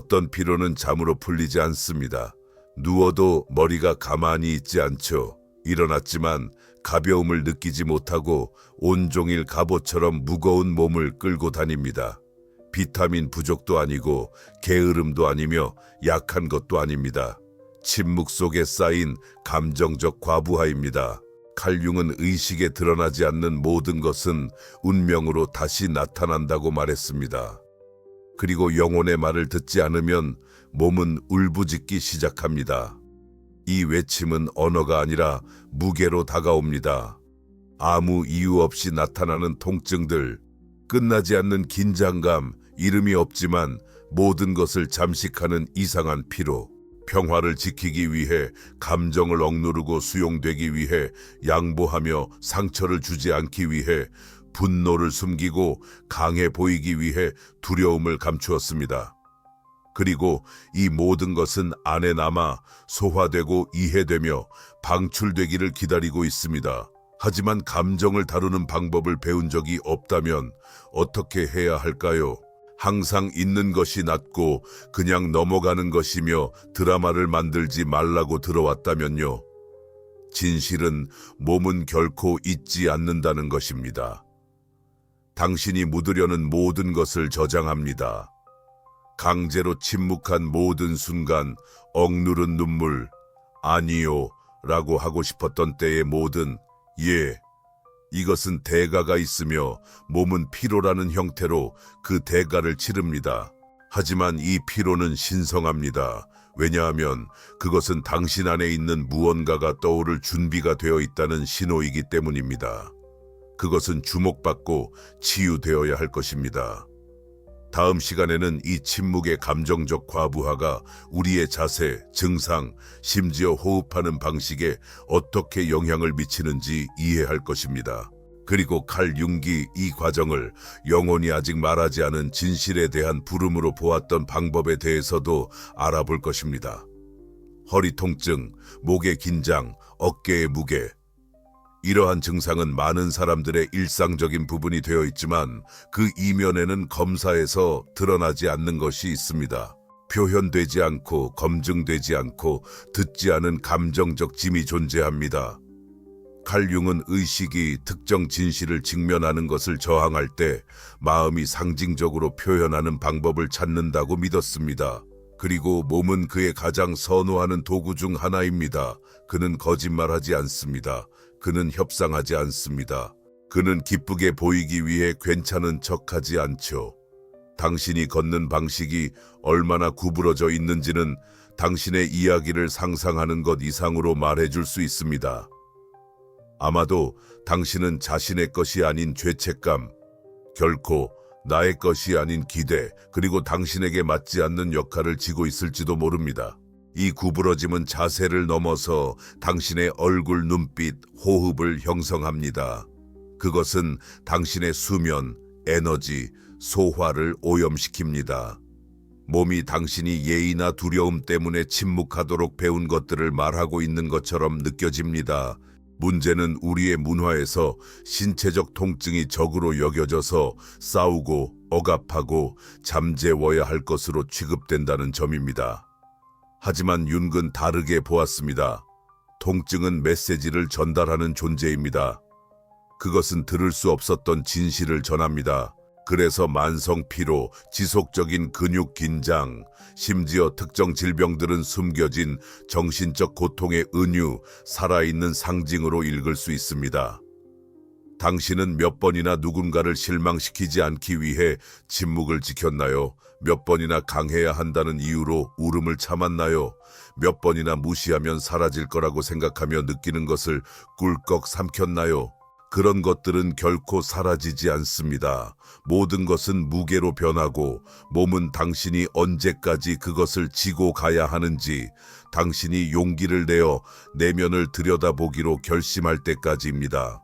어떤 피로는 잠으로 풀리지 않습니다. 누워도 머리가 가만히 있지 않죠. 일어났지만 가벼움을 느끼지 못하고 온종일 갑옷처럼 무거운 몸을 끌고 다닙니다. 비타민 부족도 아니고 게으름도 아니며 약한 것도 아닙니다. 침묵 속에 쌓인 감정적 과부하입니다. 칼융은 의식에 드러나지 않는 모든 것은 운명으로 다시 나타난다고 말했습니다. 그리고 영혼의 말을 듣지 않으면 몸은 울부짖기 시작합니다. 이 외침은 언어가 아니라 무게로 다가옵니다. 아무 이유 없이 나타나는 통증들, 끝나지 않는 긴장감, 이름이 없지만 모든 것을 잠식하는 이상한 피로, 평화를 지키기 위해 감정을 억누르고 수용되기 위해 양보하며 상처를 주지 않기 위해 분노를 숨기고 강해 보이기 위해 두려움을 감추었습니다. 그리고 이 모든 것은 안에 남아 소화되고 이해되며 방출되기를 기다리고 있습니다. 하지만 감정을 다루는 방법을 배운 적이 없다면 어떻게 해야 할까요? 항상 있는 것이 낫고 그냥 넘어가는 것이며 드라마를 만들지 말라고 들어왔다면요. 진실은 몸은 결코 잊지 않는다는 것입니다. 당신이 묻으려는 모든 것을 저장합니다. 강제로 침묵한 모든 순간 억누른 눈물 아니요 라고 하고 싶었던 때의 모든 예 이것은 대가가 있으며 몸은 피로라는 형태로 그 대가를 치릅니다. 하지만 이 피로는 신성합니다. 왜냐하면 그것은 당신 안에 있는 무언가가 떠오를 준비가 되어 있다는 신호이기 때문입니다. 그것은 주목받고 치유되어야 할 것입니다. 다음 시간에는 이 침묵의 감정적 과부하가 우리의 자세, 증상, 심지어 호흡하는 방식에 어떻게 영향을 미치는지 이해할 것입니다. 그리고 칼 융기 이 과정을 영혼이 아직 말하지 않은 진실에 대한 부름으로 보았던 방법에 대해서도 알아볼 것입니다. 허리 통증, 목의 긴장, 어깨의 무게, 이러한 증상은 많은 사람들의 일상적인 부분이 되어 있지만 그 이면에는 검사에서 드러나지 않는 것이 있습니다. 표현되지 않고 검증되지 않고 듣지 않은 감정적 짐이 존재합니다. 칼융은 의식이 특정 진실을 직면하는 것을 저항할 때 마음이 상징적으로 표현하는 방법을 찾는다고 믿었습니다. 그리고 몸은 그의 가장 선호하는 도구 중 하나입니다. 그는 거짓말하지 않습니다. 그는 협상하지 않습니다. 그는 기쁘게 보이기 위해 괜찮은 척하지 않죠. 당신이 걷는 방식이 얼마나 구부러져 있는지는 당신의 이야기를 상상하는 것 이상으로 말해줄 수 있습니다. 아마도 당신은 자신의 것이 아닌 죄책감, 결코 나의 것이 아닌 기대, 그리고 당신에게 맞지 않는 역할을 지고 있을지도 모릅니다. 이 구부러짐은 자세를 넘어서 당신의 얼굴, 눈빛, 호흡을 형성합니다. 그것은 당신의 수면, 에너지, 소화를 오염시킵니다. 몸이 당신이 예의나 두려움 때문에 침묵하도록 배운 것들을 말하고 있는 것처럼 느껴집니다. 문제는 우리의 문화에서 신체적 통증이 적으로 여겨져서 싸우고 억압하고 잠재워야 할 것으로 취급된다는 점입니다. 하지만 윤근 다르게 보았습니다. 통증은 메시지를 전달하는 존재입니다. 그것은 들을 수 없었던 진실을 전합니다. 그래서 만성 피로, 지속적인 근육 긴장, 심지어 특정 질병들은 숨겨진 정신적 고통의 은유, 살아있는 상징으로 읽을 수 있습니다. 당신은 몇 번이나 누군가를 실망시키지 않기 위해 침묵을 지켰나요? 몇 번이나 강해야 한다는 이유로 울음을 참았나요? 몇 번이나 무시하면 사라질 거라고 생각하며 느끼는 것을 꿀꺽 삼켰나요? 그런 것들은 결코 사라지지 않습니다. 모든 것은 무게로 변하고 몸은 당신이 언제까지 그것을 지고 가야 하는지 당신이 용기를 내어 내면을 들여다보기로 결심할 때까지입니다.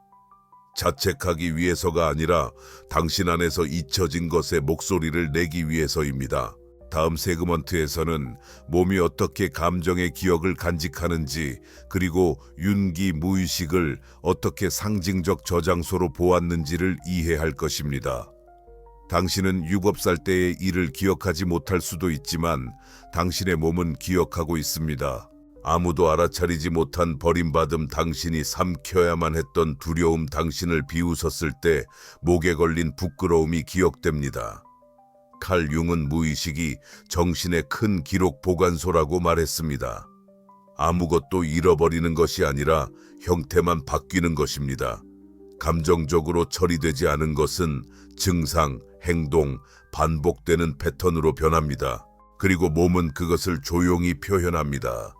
자책하기 위해서가 아니라 당신 안에서 잊혀진 것의 목소리를 내기 위해서입니다. 다음 세그먼트에서는 몸이 어떻게 감정의 기억을 간직하는지 그리고 윤기 무의식을 어떻게 상징적 저장소로 보았는지를 이해할 것입니다. 당신은 7살 때의 일을 기억하지 못할 수도 있지만 당신의 몸은 기억하고 있습니다. 아무도 알아차리지 못한 버림받음 당신이 삼켜야만 했던 두려움 당신을 비웃었을 때 목에 걸린 부끄러움이 기억됩니다. 칼 융은 무의식이 정신의 큰 기록 보관소라고 말했습니다. 아무것도 잃어버리는 것이 아니라 형태만 바뀌는 것입니다. 감정적으로 처리되지 않은 것은 증상, 행동, 반복되는 패턴으로 변합니다. 그리고 몸은 그것을 조용히 표현합니다.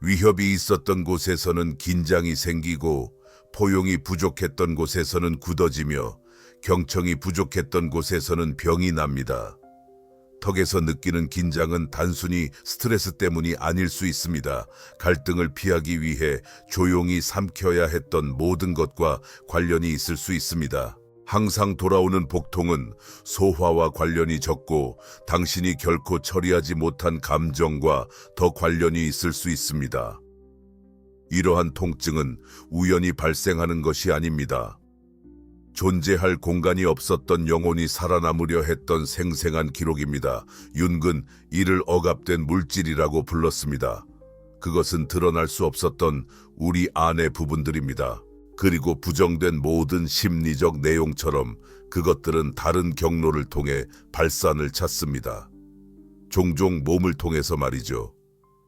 위협이 있었던 곳에서는 긴장이 생기고 포용이 부족했던 곳에서는 굳어지며 경청이 부족했던 곳에서는 병이 납니다. 턱에서 느끼는 긴장은 단순히 스트레스 때문이 아닐 수 있습니다. 갈등을 피하기 위해 조용히 삼켜야 했던 모든 것과 관련이 있을 수 있습니다. 항상 돌아오는 복통은 소화와 관련이 적고 당신이 결코 처리하지 못한 감정과 더 관련이 있을 수 있습니다. 이러한 통증은 우연히 발생하는 것이 아닙니다. 존재할 공간이 없었던 영혼이 살아남으려 했던 생생한 기록입니다. 윤근 이를 억압된 물질이라고 불렀습니다. 그것은 드러날 수 없었던 우리 안의 부분들입니다. 그리고 부정된 모든 심리적 내용처럼 그것들은 다른 경로를 통해 발산을 찾습니다. 종종 몸을 통해서 말이죠.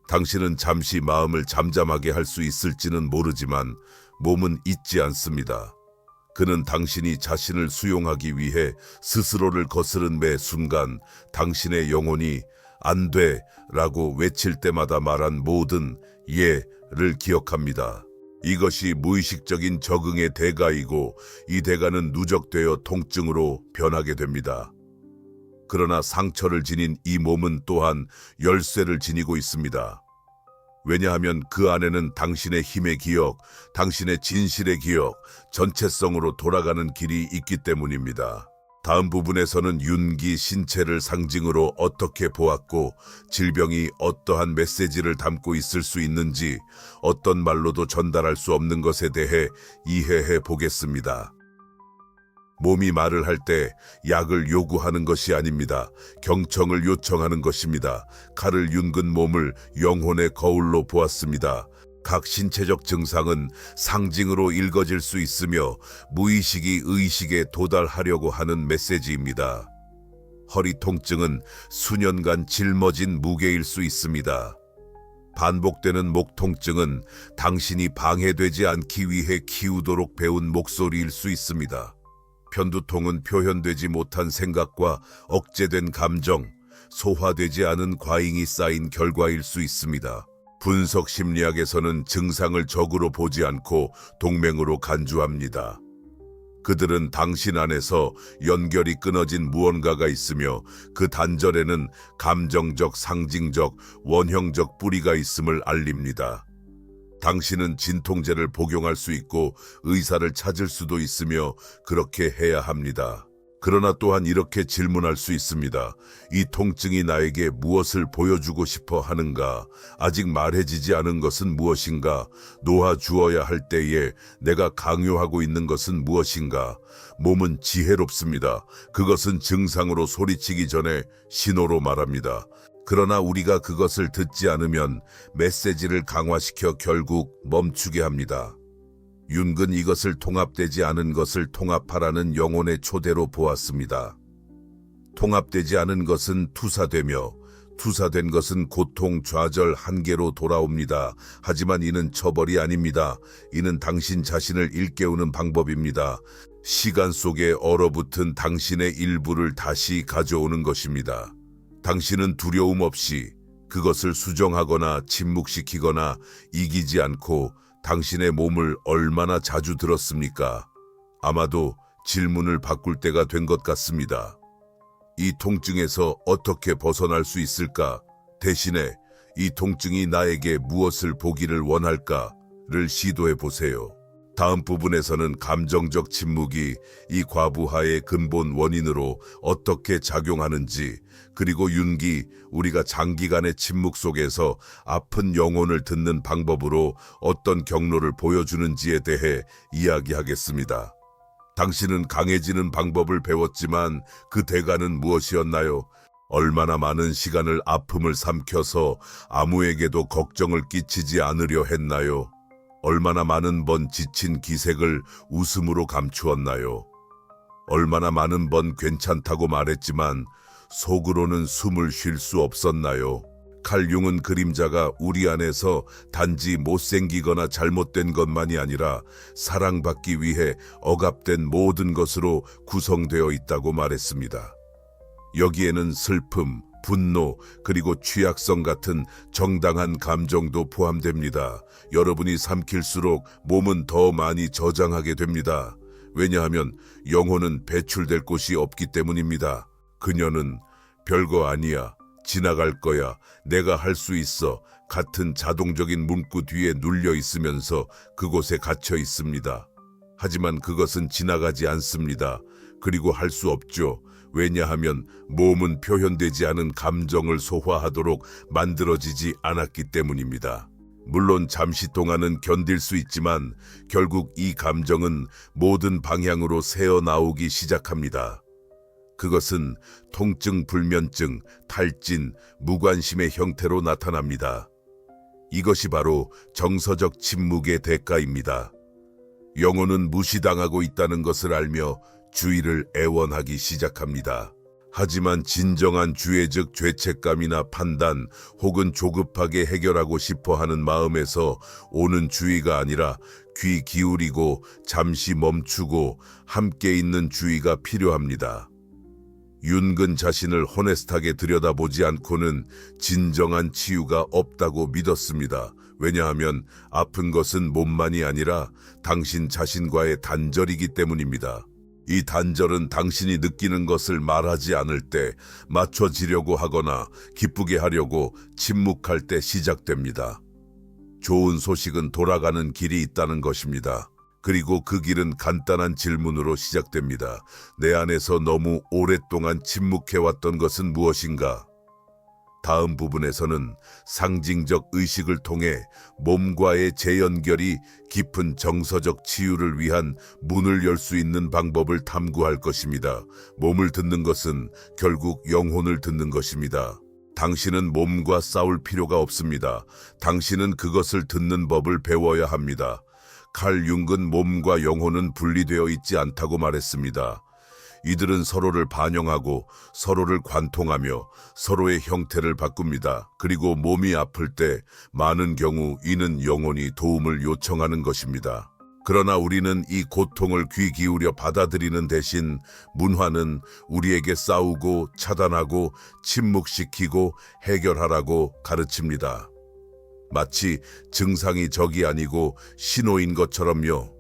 당신은 잠시 마음을 잠잠하게 할 수 있을지는 모르지만 몸은 잊지 않습니다. 그는 당신이 자신을 수용하기 위해 스스로를 거스른 매 순간 당신의 영혼이 안 돼 라고 외칠 때마다 말한 모든 예를 기억합니다. 이것이 무의식적인 적응의 대가이고 이 대가는 누적되어 통증으로 변하게 됩니다. 그러나 상처를 지닌 이 몸은 또한 열쇠를 지니고 있습니다. 왜냐하면 그 안에는 당신의 힘의 기억, 당신의 진실의 기억, 전체성으로 돌아가는 길이 있기 때문입니다. 다음 부분에서는 윤기 신체를 상징으로 어떻게 보았고 질병이 어떠한 메시지를 담고 있을 수 있는지 어떤 말로도 전달할 수 없는 것에 대해 이해해 보겠습니다. 몸이 말을 할 때 약을 요구하는 것이 아닙니다. 경청을 요청하는 것입니다. 칼을 윤근 몸을 영혼의 거울로 보았습니다. 각 신체적 증상은 상징으로 읽어질 수 있으며 무의식이 의식에 도달하려고 하는 메시지입니다. 허리 통증은 수년간 짊어진 무게일 수 있습니다. 반복되는 목 통증은 당신이 방해되지 않기 위해 키우도록 배운 목소리일 수 있습니다. 편두통은 표현되지 못한 생각과 억제된 감정, 소화되지 않은 과잉이 쌓인 결과일 수 있습니다. 분석 심리학에서는 증상을 적으로 보지 않고 동맹으로 간주합니다. 그들은 당신 안에서 연결이 끊어진 무언가가 있으며 그 단절에는 감정적, 상징적, 원형적 뿌리가 있음을 알립니다. 당신은 진통제를 복용할 수 있고 의사를 찾을 수도 있으며 그렇게 해야 합니다. 그러나 또한 이렇게 질문할 수 있습니다. 이 통증이 나에게 무엇을 보여주고 싶어 하는가? 아직 말해지지 않은 것은 무엇인가? 놓아주어야 할 때에 내가 강요하고 있는 것은 무엇인가? 몸은 지혜롭습니다. 그것은 증상으로 소리치기 전에 신호로 말합니다. 그러나 우리가 그것을 듣지 않으면 메시지를 강화시켜 결국 멈추게 합니다. 윤근 이것을 통합되지 않은 것을 통합하라는 영혼의 초대로 보았습니다. 통합되지 않은 것은 투사되며 투사된 것은 고통, 좌절, 한계로 돌아옵니다. 하지만 이는 처벌이 아닙니다. 이는 당신 자신을 일깨우는 방법입니다. 시간 속에 얼어붙은 당신의 일부를 다시 가져오는 것입니다. 당신은 두려움 없이 그것을 수정하거나 침묵시키거나 이기지 않고 당신의 몸을 얼마나 자주 들었습니까? 아마도 질문을 바꿀 때가 된 것 같습니다. 이 통증에서 어떻게 벗어날 수 있을까? 대신에 이 통증이 나에게 무엇을 보기를 원할까를 시도해 보세요. 다음 부분에서는 감정적 침묵이 이 과부하의 근본 원인으로 어떻게 작용하는지, 그리고 윤기, 우리가 장기간의 침묵 속에서 아픈 영혼을 듣는 방법으로 어떤 경로를 보여주는지에 대해 이야기하겠습니다. 당신은 강해지는 방법을 배웠지만 그 대가는 무엇이었나요? 얼마나 많은 시간을 아픔을 삼켜서 아무에게도 걱정을 끼치지 않으려 했나요? 얼마나 많은 번 지친 기색을 웃음으로 감추었나요? 얼마나 많은 번 괜찮다고 말했지만 속으로는 숨을 쉴 수 없었나요? 칼융은 그림자가 우리 안에서 단지 못생기거나 잘못된 것만이 아니라 사랑받기 위해 억압된 모든 것으로 구성되어 있다고 말했습니다. 여기에는 슬픔, 분노, 그리고 취약성 같은 정당한 감정도 포함됩니다. 여러분이 삼킬수록 몸은 더 많이 저장하게 됩니다. 왜냐하면 영혼은 배출될 곳이 없기 때문입니다. 그녀는 별거 아니야. 지나갈 거야. 내가 할 수 있어. 같은 자동적인 문구 뒤에 눌려 있으면서 그곳에 갇혀 있습니다. 하지만 그것은 지나가지 않습니다. 그리고 할 수 없죠. 왜냐하면 몸은 표현되지 않은 감정을 소화하도록 만들어지지 않았기 때문입니다. 물론 잠시 동안은 견딜 수 있지만 결국 이 감정은 모든 방향으로 새어 나오기 시작합니다. 그것은 통증, 불면증, 탈진, 무관심의 형태로 나타납니다. 이것이 바로 정서적 침묵의 대가입니다. 영혼은 무시당하고 있다는 것을 알며 주의를 애원하기 시작합니다. 하지만 진정한 주의적 죄책감이나 판단 혹은 조급하게 해결하고 싶어 하는 마음에서 오는 주의가 아니라 귀 기울이고 잠시 멈추고 함께 있는 주의가 필요합니다. 윤근 자신을 호네스트하게 들여다보지 않고는 진정한 치유가 없다고 믿었습니다. 왜냐하면 아픈 것은 몸만이 아니라 당신 자신과의 단절이기 때문입니다. 이 단절은 당신이 느끼는 것을 말하지 않을 때 맞춰지려고 하거나 기쁘게 하려고 침묵할 때 시작됩니다. 좋은 소식은 돌아가는 길이 있다는 것입니다. 그리고 그 길은 간단한 질문으로 시작됩니다. 내 안에서 너무 오랫동안 침묵해왔던 것은 무엇인가? 다음 부분에서는 상징적 의식을 통해 몸과의 재연결이 깊은 정서적 치유를 위한 문을 열 수 있는 방법을 탐구할 것입니다. 몸을 듣는 것은 결국 영혼을 듣는 것입니다. 당신은 몸과 싸울 필요가 없습니다. 당신은 그것을 듣는 법을 배워야 합니다. 칼 융은 몸과 영혼은 분리되어 있지 않다고 말했습니다. 이들은 서로를 반영하고 서로를 관통하며 서로의 형태를 바꿉니다. 그리고 몸이 아플 때 많은 경우 이는 영혼이 도움을 요청하는 것입니다. 그러나 우리는 이 고통을 귀 기울여 받아들이는 대신 문화는 우리에게 싸우고 차단하고 침묵시키고 해결하라고 가르칩니다. 마치 증상이 적이 아니고 신호인 것처럼요.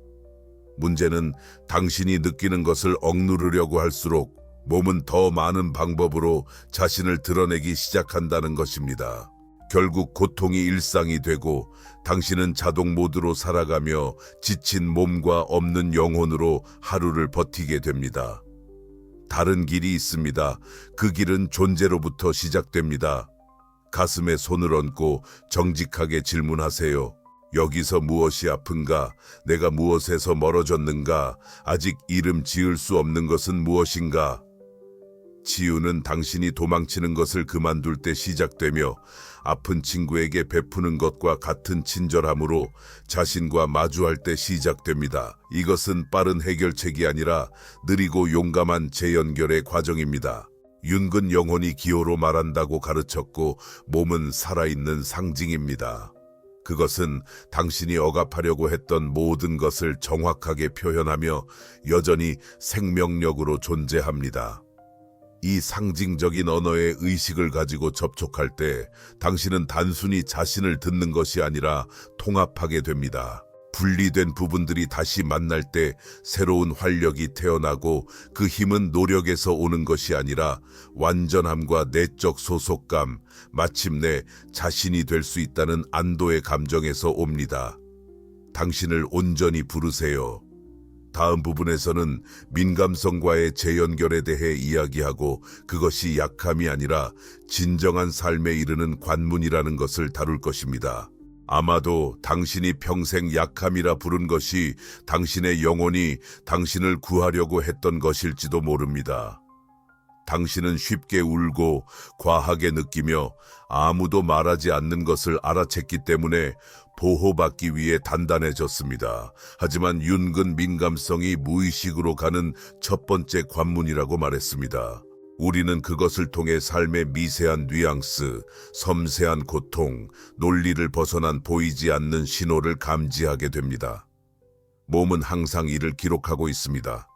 문제는 당신이 느끼는 것을 억누르려고 할수록 몸은 더 많은 방법으로 자신을 드러내기 시작한다는 것입니다. 결국 고통이 일상이 되고 당신은 자동 모드로 살아가며 지친 몸과 없는 영혼으로 하루를 버티게 됩니다. 다른 길이 있습니다. 그 길은 존재로부터 시작됩니다. 가슴에 손을 얹고 정직하게 질문하세요. 여기서 무엇이 아픈가? 내가 무엇에서 멀어졌는가? 아직 이름 지을 수 없는 것은 무엇인가? 치유는 당신이 도망치는 것을 그만둘 때 시작되며 아픈 친구에게 베푸는 것과 같은 친절함으로 자신과 마주할 때 시작됩니다. 이것은 빠른 해결책이 아니라 느리고 용감한 재연결의 과정입니다. 윤근 영혼이 기호로 말한다고 가르쳤고 몸은 살아있는 상징입니다. 그것은 당신이 억압하려고 했던 모든 것을 정확하게 표현하며 여전히 생명력으로 존재합니다. 이 상징적인 언어의 의식을 가지고 접촉할 때 당신은 단순히 자신을 듣는 것이 아니라 통합하게 됩니다. 분리된 부분들이 다시 만날 때 새로운 활력이 태어나고 그 힘은 노력에서 오는 것이 아니라 완전함과 내적 소속감, 마침내 자신이 될 수 있다는 안도의 감정에서 옵니다. 당신을 온전히 부르세요. 다음 부분에서는 민감성과의 재연결에 대해 이야기하고 그것이 약함이 아니라 진정한 삶에 이르는 관문이라는 것을 다룰 것입니다. 아마도 당신이 평생 약함이라 부른 것이 당신의 영혼이 당신을 구하려고 했던 것일지도 모릅니다. 당신은 쉽게 울고 과하게 느끼며 아무도 말하지 않는 것을 알아챘기 때문에 보호받기 위해 단단해졌습니다. 하지만 윤근 민감성이 무의식으로 가는 첫 번째 관문이라고 말했습니다. 우리는 그것을 통해 삶의 미세한 뉘앙스, 섬세한 고통, 논리를 벗어난 보이지 않는 신호를 감지하게 됩니다. 몸은 항상 이를 기록하고 있습니다.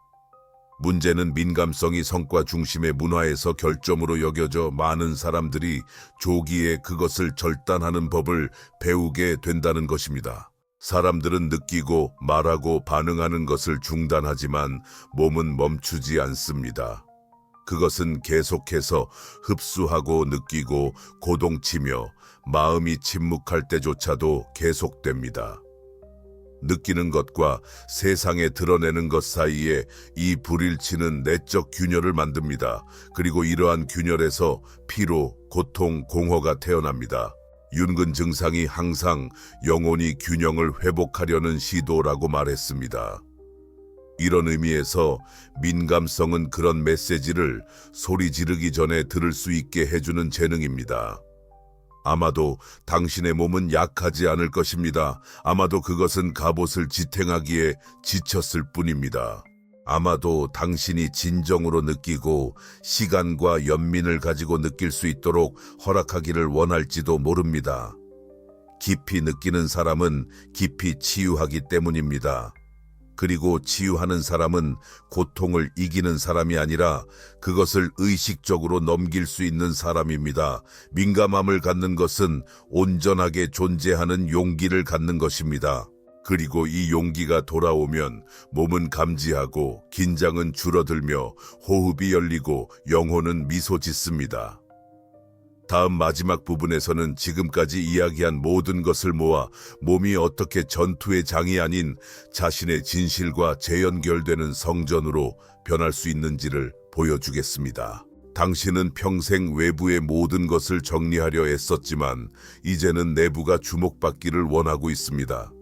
문제는 민감성이 성과 중심의 문화에서 결점으로 여겨져 많은 사람들이 조기에 그것을 절단하는 법을 배우게 된다는 것입니다. 사람들은 느끼고 말하고 반응하는 것을 중단하지만 몸은 멈추지 않습니다. 그것은 계속해서 흡수하고 느끼고 고동치며 마음이 침묵할 때조차도 계속됩니다. 느끼는 것과 세상에 드러내는 것 사이에 이 불일치는 내적 균열을 만듭니다. 그리고 이러한 균열에서 피로, 고통, 공허가 태어납니다. 윤근 증상이 항상 영혼이 균형을 회복하려는 시도라고 말했습니다. 이런 의미에서 민감성은 그런 메시지를 소리 지르기 전에 들을 수 있게 해주는 재능입니다. 아마도 당신의 몸은 약하지 않을 것입니다. 아마도 그것은 갑옷을 지탱하기에 지쳤을 뿐입니다. 아마도 당신이 진정으로 느끼고 시간과 연민을 가지고 느낄 수 있도록 허락하기를 원할지도 모릅니다. 깊이 느끼는 사람은 깊이 치유하기 때문입니다. 그리고 치유하는 사람은 고통을 이기는 사람이 아니라 그것을 의식적으로 넘길 수 있는 사람입니다. 민감함을 갖는 것은 온전하게 존재하는 용기를 갖는 것입니다. 그리고 이 용기가 돌아오면 몸은 감지하고 긴장은 줄어들며 호흡이 열리고 영혼은 미소 짓습니다. 다음 마지막 부분에서는 지금까지 이야기한 모든 것을 모아 몸이 어떻게 전투의 장이 아닌 자신의 진실과 재연결되는 성전으로 변할 수 있는지를 보여주겠습니다. 당신은 평생 외부의 모든 것을 정리하려 애썼지만 이제는 내부가 주목받기를 원하고 있습니다.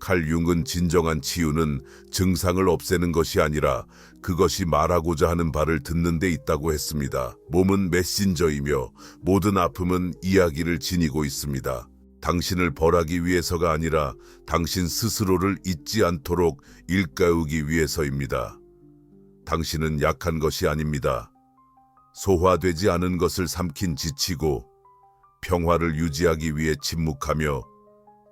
칼 융은 진정한 치유는 증상을 없애는 것이 아니라 그것이 말하고자 하는 바를 듣는 데 있다고 했습니다. 몸은 메신저이며 모든 아픔은 이야기를 지니고 있습니다. 당신을 벌하기 위해서가 아니라 당신 스스로를 잊지 않도록 일가우기 위해서입니다. 당신은 약한 것이 아닙니다. 소화되지 않은 것을 삼킨 지치고 평화를 유지하기 위해 침묵하며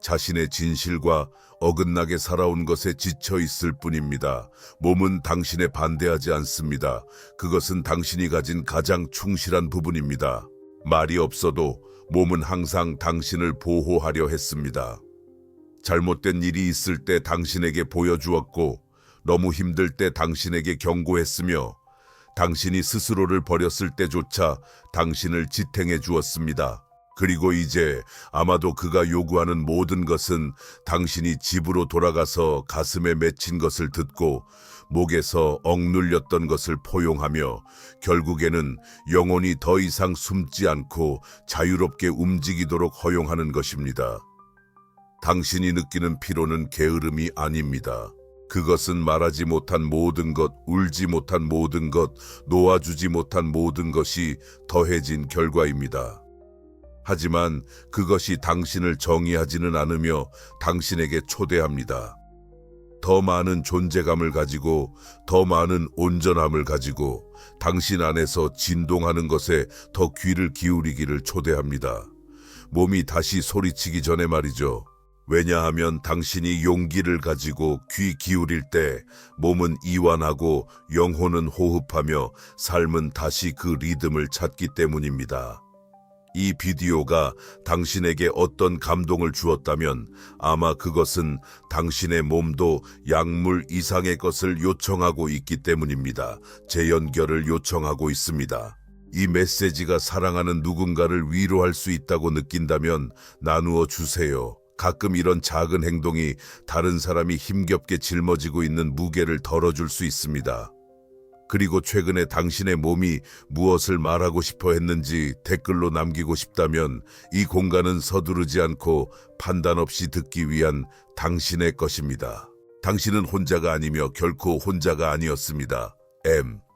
자신의 진실과 어긋나게 살아온 것에 지쳐 있을 뿐입니다. 몸은 당신에 반대하지 않습니다. 그것은 당신이 가진 가장 충실한 부분입니다. 말이 없어도 몸은 항상 당신을 보호하려 했습니다. 잘못된 일이 있을 때 당신에게 보여주었고, 너무 힘들 때 당신에게 경고했으며, 당신이 스스로를 버렸을 때조차 당신을 지탱해 주었습니다. 그리고 이제 아마도 그가 요구하는 모든 것은 당신이 집으로 돌아가서 가슴에 맺힌 것을 듣고 목에서 억눌렸던 것을 포용하며 결국에는 영혼이 더 이상 숨지 않고 자유롭게 움직이도록 허용하는 것입니다. 당신이 느끼는 피로는 게으름이 아닙니다. 그것은 말하지 못한 모든 것, 울지 못한 모든 것, 놓아주지 못한 모든 것이 더해진 결과입니다. 하지만 그것이 당신을 정의하지는 않으며 당신에게 초대합니다. 더 많은 존재감을 가지고 더 많은 온전함을 가지고 당신 안에서 진동하는 것에 더 귀를 기울이기를 초대합니다. 몸이 다시 소리치기 전에 말이죠. 왜냐하면 당신이 용기를 가지고 귀 기울일 때 몸은 이완하고 영혼은 호흡하며 삶은 다시 그 리듬을 찾기 때문입니다. 이 비디오가 당신에게 어떤 감동을 주었다면 아마 그것은 당신의 몸도 약물 이상의 것을 요청하고 있기 때문입니다. 재연결을 요청하고 있습니다. 이 메시지가 사랑하는 누군가를 위로할 수 있다고 느낀다면 나누어 주세요. 가끔 이런 작은 행동이 다른 사람이 힘겹게 짊어지고 있는 무게를 덜어줄 수 있습니다. 그리고 최근에 당신의 몸이 무엇을 말하고 싶어 했는지 댓글로 남기고 싶다면 이 공간은 서두르지 않고 판단 없이 듣기 위한 당신의 것입니다. 당신은 혼자가 아니며 결코 혼자가 아니었습니다. M.